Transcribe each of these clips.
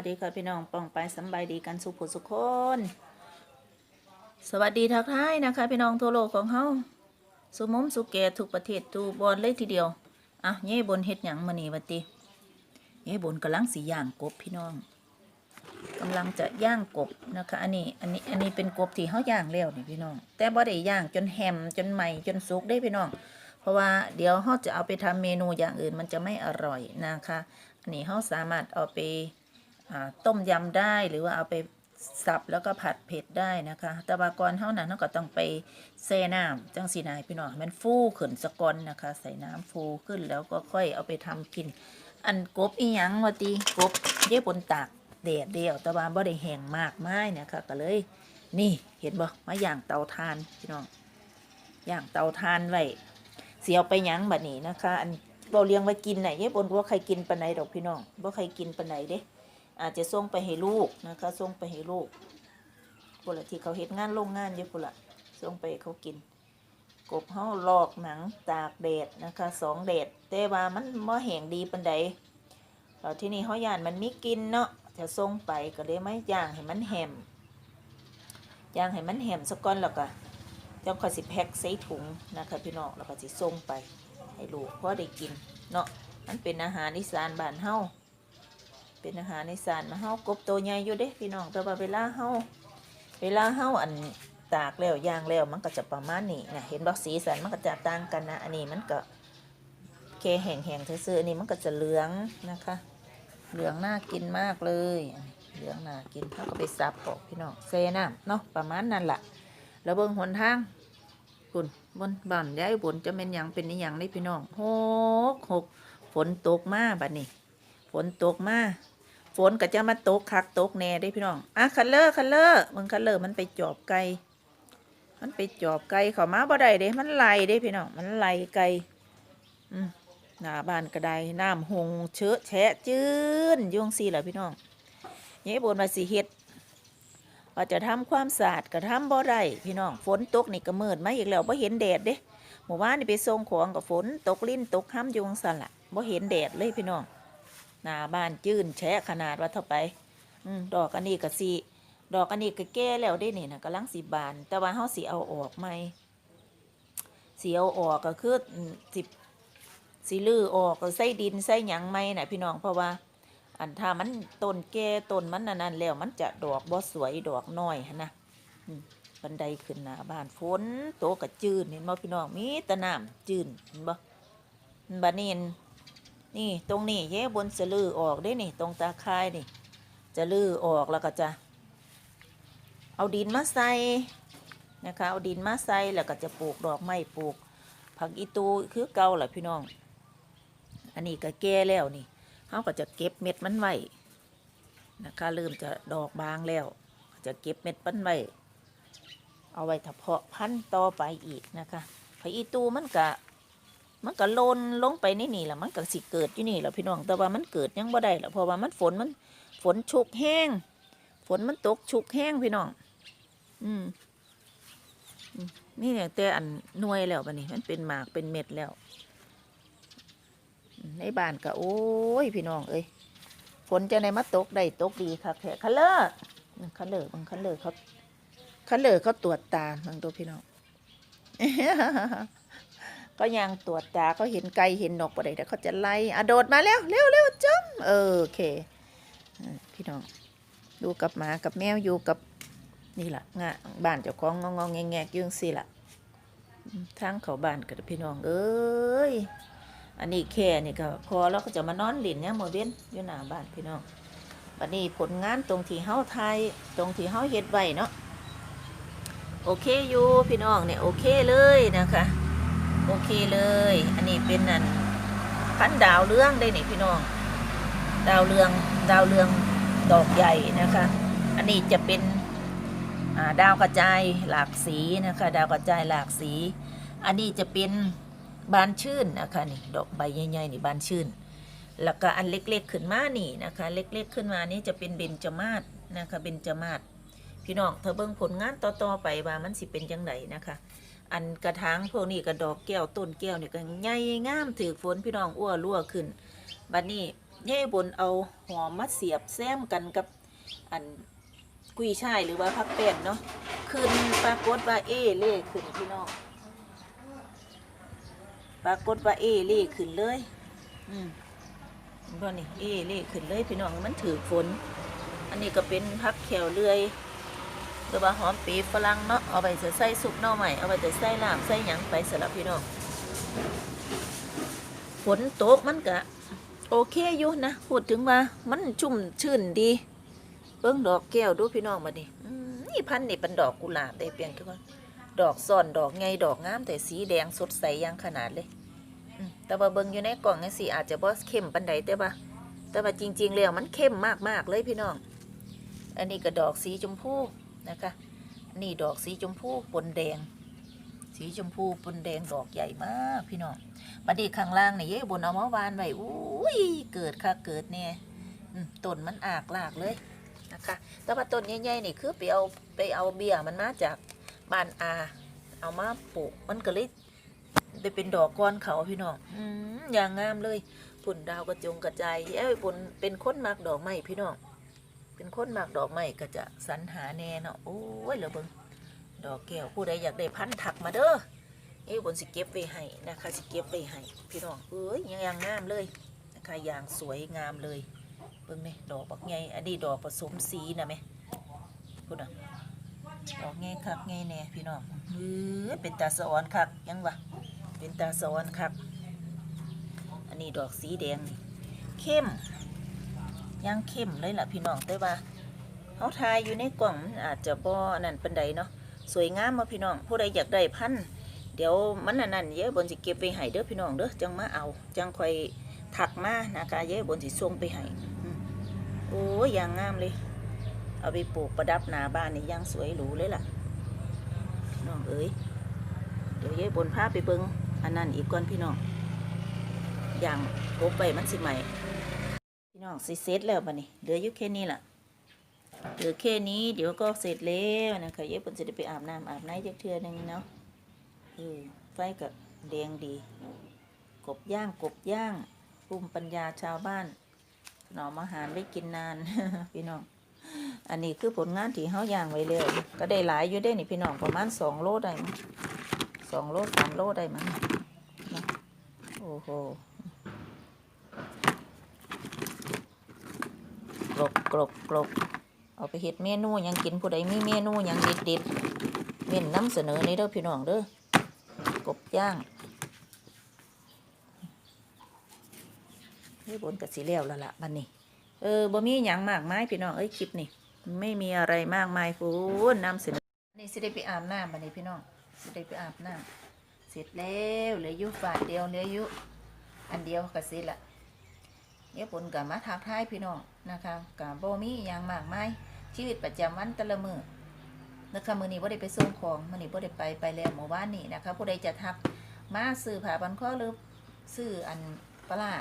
วัสดีค่ะพี่น้องป้องไปสบายดีกันสุขสุขคน สวัสดีทักทายนะคะ พี่น้องทั่วโลกของเฮาสุมุมสุเกตทุกประเทศทุกบอลเลยทีเดียวอะเย่บนเฮ็ดหยังมานี่วัติเย่บนกำลังสีย่างกบพี่น้องกำลังจะย่างกบนะคะ อันนี้อันนี้อันนี้เป็นกบที่เฮาย่างแล้วนี่พี่น้อง แต่บ่ได้ย่างจนแฮมจนใหม่จนสุกได้พี่น้องเพราะว่าเดี๋ยวเราจะเอาไปทำเมนูอย่างอื่นมันจะไม่อร่อยนะคะ อันนี้เราสามารถเอาไป ต้มยำได้หรือว่าเอาไปสับแล้วก็ผัดเผ็ดได้นะคะแต่ว่าก่อนเท่านั้นเราก็ต้องไปแช่น้ำจังสีนายพี่น้องมันฟูขึ้นสะกอนนะคะ ใส่น้ำฟูขึ้นแล้วก็ค่อยเอาไปทำกิน อันกบอีหยังว่าตีกบเย่บนตากแดดเดียวแต่ว่าบ่ได้แห้งมากไมายเนี่ยค่ะก็เลย นี่เห็นบ่มาย่างเตาถ่านพี่น้องย่างเตาถ่านไว้เสียเอาไปหยังแบัดนี้นะคะ อันเราเลี้ยงไว้กินไหนเยายบนว่าใครกินปนไหนดอกพี่น้องว่าใครกินปนไหนเด้ อาจจะส่งไปให้ลูกนะคะส่งไปให้ลูกพวกละที่เขาเฮ็ดงานโรงงานเยอะพวกละส่งไปเขากิน กบเฮาลอกหนังตากแดดนะคะสองแดดแต่ว่ามันบ่แห้งดีปานใดแล้วที่นี่เฮาย่านมันมีกินเนาะจะส่งไปก็เลยไม่ย่างให้มันแหมย่างให้มันแหมสักก้อนแล้วก็จังค่อยสิแพ็คใส่ถุงนะคะพี่น้องแล้วก็สิส่งไปให้ลูกพอได้กินเนาะมันเป็นอาหารอีสานบ้านเฮา เป็นอาหารอีสานมาเฮากบตัวใหญ่อยู่เด้พี่น้องแต่ว่าเวลาเฮาเวลาเฮาอันตากแล้วย่างแล้วมันก็จะประมาณนี้นะเห็นบ่สีสันมันก็จะต่างกันนะอันนี้มันก็แค่แห้งๆซื่ออันนี้มันก็จะเหลืองนะคะ เหลืองน่ากินมากเลยเหลืองน่ากินเขาก็ไปซับปอกพี่น้องเซน้ำเนาะประมาณนั้นแหละแล้วเบิ่งหนทางคุณบนบ้านย้ายบนจะเป็นหยังเป็นอหย่างนี่พี่น้องหกหกฝนตกมากบัดนี้ ฝนตกมาฝนก็จะมาตกคักตกแน่ได้พี่น้องอะคันเลอร์คันเลอร์มึงคันเลอร์มันไปจอบไก่มันไปจอบไก่เขามาบ่ได้เด้ มันไหลเด้พี่น้องมันไหลไก่อืมหน้าบ้านก็ได้น้ำหงเชอะแฉะจื้นยุงสี่แหละพี่น้องยายบนมาสิเฮ็ดว่าจะทำความสะอาดก็ทำบ่ได้พี่น้องฝนตกนี่ก็มืดมาอีกแล้วบ่เห็นแดดเด้เมื่อวานนี่ไปส่งของกับฝนตกลิ้นตกห้ำยุงสั่นละบ่เห็นแดดเลยพี่น้อง นาบ้านจื้นแฉะขนาดว่าเท่าไป อืมดอกอันนี้ก็สิดอกอันนี้ก็แก่แล้วได้นี่นะกำลังสิบาน แต่ว่าเฮาสิเอาออกไหมสิเอาออกก็คือสิสิลื้อออกก็ใส่ดินใส่หยังไหมน่ะพี่น้องเพราะว่า อันถ้ามันต้นแก่ต้นมันนั่นนั่นแล้วมันจะดอกบ่สวยดอกน้อยนะบันไดขึ้นหน้าบ้านฝนโตกระจืนเห็นบ่พี่น้องมีตะน้ำจืนเห็นบ่บัดนี้ นี่ตรงนี้แย่บนจะลือออกได้นี่ ตรงตาคายนี่ จะลือออกแล้วก็จะเอาดินมาใส่นะคะเอาดินมาใส่แล้วก็จะปลูกดอกไม้ปลูก ผักอีตูคือเก่าแหละพี่น้อง อันนี้ก็แก่แล้วนี่เขาก็จะเก็บเม็ดมันไว้นะคะเริ่มจะดอกบางแล้ว จะเก็บเม็ดมันไว้เอาไว้ถ้าเพาะพันธุ์ต่อไปอีกนะคะไผอีตูมันก็ มันก็โลนลงไปนี่นี่แหละมันก็สิเกิดอยู่นี่แหละพี่น้องแต่ว่ามันเกิดยังบ่ได้หรอกเพราะว่ามันฝนมันฝนชุกแห้ง ฝนมันตกชุกแห้งพี่น้อง อืมนี่เนี่ยแต่อันน่วยแล้วบัดนี้ มันเป็นหมากเป็นเม็ดแล้ว ในบ้านก็โอ้ยพี่น้องเอ้ยฝนจะในมาตกได้ตกดีค่ะแค่คันเลอร์คันเลอร์บางคันเลอร์เขาคันเลอร์เขาตรวจตาบางตัวพี่น้อง ก็ยังตรวจตาเขาเห็นไก่เห็นนกอะไรแต่เขาจะไล่อะโดดมาแล้วเร็วเร็วจ้ำเออโอเคพี่น้องดูกับหมากับแมวอยู่กับนี่แหละงะบ้านเจ้าของงองงแงแงยื่งสิล่ะอืมทางเขาบ้านกับพี่น้องเอ้ยอันนี้แค่นี่ก็พอแล้วก็จะมานอนหลินเนี่ยโมเว้นอยู่หน้าบ้านพี่น้องบัดนี้ผลงานตรงที่เฮาไทยตรงที่เฮาเฮ็ดไว้เนาะโอเคอยู่พี่น้องเนี่ยโอเคเลยนะคะ โอเคเลย อันนี้เป็นนั่นพันดาวเรืองได้นี่พี่น้อง ดาวเรืองดาวเรืองดอกใหญ่นะคะ อันนี้จะเป็นาดาวกระจายหลากสีนะคะ ดาวกระจายหลากสี อันนี้จะเป็นบานชื่นนะคะนี่ดอกใบใหญ่ๆนี่บานชื่น แล้วก็อันเล็กๆขึ้นมานี่นะคะ เล็กๆขึ้นมานี่จะเป็นเบญจมาศนะคะเบญจมาศพี่น้องเธอเบิ่งผลงานต่อๆไปว่ามันสิเป็นจังไดนะคะ อันกระถางพวกนี้กระดอกแก้วต้นแก้วเนี่ยก็ใหญ่งามถือฝนพี่น้องอ้วรั่วขึ้นบัดนี้เย่บนเอาหอมมาเสียบแซมกันกับอันกุยช่ายหรือว่าผักแป้นเนาะขึ้นปรากฏว่าเอเล่ขึ้นพี่น้องปรากฏว่าเอเล่ขึ้นเลย อืมเห็นี่เอเล่ขึ้นเลยพี่น้องมันถือฝน อันนี้ก็เป็นผักแขวเลื่อย หรือว่าหอมปีฝรั่งเนาะเอาไปจะใส่ซุปหน่อใหม่เอาไปจะใส่ลาบใส่หยังไปสำหรับพี่น้องฝนตกมันก็โอเคอยู่นะพูดถึงว่ามันชุ่มชื่นดีเบิ้งดอกแก้วดูพี่น้องมาดินี่พันนี่เป็นดอกกุหลาบได้เปลี่ยนทุกคนดอกซ่อนดอกไงดอกงามแต่สีแดงสดใสยังขนาดเลยแต่ว่าเบิ้งอยู่ในกล่องนี่สิอาจจะบ่เข้มปันใดแต่ว่าแต่ว่าจริง ๆ แล้วมันเข้มมากๆเลยพี่น้อง อันนี้ก็ดอกสีชมพู นะคะ นี่ดอกสีชมพูปนแดง สีชมพูปนแดงดอกใหญ่มากพี่น้องบัดนี้ข้างล่างนี่เย้บนเอามาวานไว้อุ้ยเกิดค่ะเกิดเนี่ยต้นมันอากลากเลยนะคะ แต่ว่าต้นใหญ่ๆนี่คือไปเอาไปเอาเบี้ยมันมาจากบ้านอา เอามาปลูกมันก็เลยได้เป็นดอกก้อนเขาพี่น้องอย่างงามเลยผุ่นดาวกระจงกระจายเอ้ยบนเป็นคนมากดอกไม้พี่น้อง เป็นคนมากดอกไม้ก็จะสรรหาแน่เนาะโอ้ยเหลือเบิงดอกแก้วผู้ใดอยากได้พันธุ์ถักมาเด้อเอ้ยบนสิเก็บไว้ให้นะคะสิเก็บไว้ให้พี่น้องเอ้ยยังยังงามเลยนะคะอย่างสวยงามเลยเบิ่งนี่ดอกบักไงอันนี้ดอกผสมสีนะแม่พูดนะดอกไงคักไงแน่พี่น้องเอ้ยเป็นตาสอนคักยังวะเป็นตาสอนคักอันนี้ดอกสีแดงเข้ม ยังเข้มเลยล่ะพี่น้องแต่ว่าเขาทายอยู่ในกล่องอาจจะบ่นั่นเป็นใดเนาะสวยงามมาพี่น้องผู้ใดอยากได้พันธ์เดี๋ยวมันนั่นนั่นเย้บนสิเก็บไปให้เด้อพี่น้องเด้อจังมาเอาจังคอยถักมานะคะเย้บนสิส่งไปให้โอ้ยอย่างงามเลย เอาไปปลูกประดับหน้าบ้านนี่ยังสวยหรูเลยล่ะน้องเอ๋ยเดี๋ยวเย้บนพาไปเบิงอันนั้นอีกก่อนพี่น้องอย่างกบไปมันสิใหม่ น้องสิเสร็จแล้วบัดนี้เหลืออยู่แค่นี้ล่ะเหลือแค่นี้เดี๋ยวก็เสร็จแล้วนะคะเย้บนจะได้ไปอาบน้ำอาบน้ำจักเทือนึงเนาะเออไฟกับแดงดี กบย่างกบย่างภูมิปัญญาชาวบ้านหน่อมอาหารไว้กินนานพี่น้อง อันนี้คือผลงานที่เฮาย่างไว้เลยก็ได้หลายอยู่ได้นี่พี่น้องประมาณสองโลได้มั้งสองโลสามโลได้มั้งโอ้โห กรบกรบเอาไปเฮ็ดเมนูยังกินผู้ใดมีเมนูยังเด็ดเด็ดเม่นน้ำเสนอในเด้อพี่น้องเด้อกบย่างนี่บนกับสีเหลวแล้วล่ะบันนี้ เออบ่มีหยังมากไมายพี่น้องเอ้ยคลิปนี่ไม่มีอะไรมากมายฟูนนำเสนอนี่สิได้ไปอาบน้ำบันนี้พี่น้องสิได้ไปอาบน้ำเสร็จแล้วเหลืออยู่ฝาดเดียวเหลืออยู่อันเดียวก็เสร็จละ เนี่ยผลกับมาทักทายพี่น้องนะคะกับโบมีหยังมากมายชีวิตประจำวันตะละมือนะคะมือนี้ว่าได้ไปส่งของมือนี้ว่าได้ไปไปแล้วหมู่บ้านนี่นะคะผู้ใดจะทักมาซื้อผ้าบันคอหรือซื้ออันปลาร้า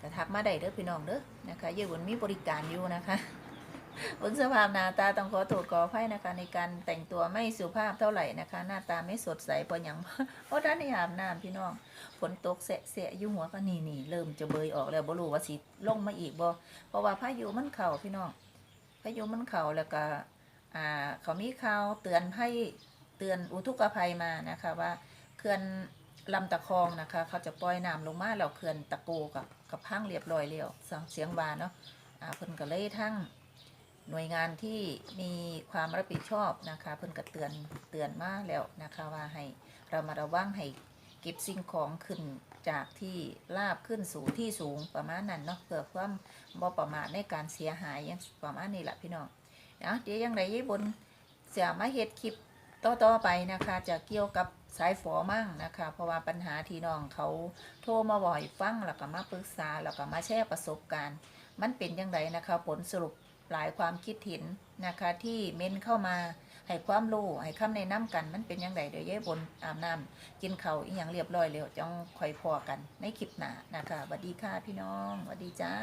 ก็ทักมาได้เด้อพี่น้องเด้อนะคะเยอะบนมีบริการอยู่นะคะ บนสภาพหน้าตาต้องขอโทษขออภัยนะคะในการแต่งตัวไม่สุภาพเท่าไหร่นะคะ หน้าตาไม่สดใสพราะหยังเพราะด้านในอาบน้ำพี่น้องฝนตกแสะแสะยู่หัวก็นี่นี่เริ่มจะเบยออกแล้วบ่รู้ว่าสิลงมาอีกบ่เพราะว่าพายุมันเข่าพี่น้องพายุมันเข่าแล้วก็อ่าเขามีข่าวเตือนให้เตือนอุทกภัยมานะคะว่าเขื่อนลำตะคองนะคะ เขาจะปล่อยน้ำลงมาแล้วเขื่อนตะโกกับกับพังเรียบร้อยแล้วเสียงเสียงบานเนาะอ่าเพิ่นก็เลยทั้ง หน่วยงานที่มีความรับผิดชอบนะคะ เพิ่นก็เตือนเตือนมาแล้วนะคะว่าให้เรามาระวังให้เก็บสิ่งของขึ้นจากที่ลาบขึ้นสู่ที่สูงประมาณนั้นเนาะเพื่อความบ่ประมาทในการเสียหายอย่างประมาณนี้แหละพี่น้องเนาะเดี๋ยวยังไงยี่บนเสียมาเฮ็ดคลิปต่อๆไปนะคะ จะเกี่ยวกับสายฝอมั่งนะคะ เพราะว่าปัญหาที่น้องเขาโทรมาบ่อยฟังแล้วก็มาปรึกษาแล้วก็มาแชร์ประสบการณ์ มันเป็นยังไงนะคะ ผลสรุป หลายความคิดเห็นนะคะ ที่เม้นเข้ามาให้ความรู้ให้คำแนะนำกันมันเป็นยังไงเดี๋ยวย้ายบนอาบน้ำกินเขาอีหยังเรียบร้อยแล้วจ้องคอยพอกันในคลิปหน้านะคะสวัสดีค่ะพี่น้องสวัสดีจ้า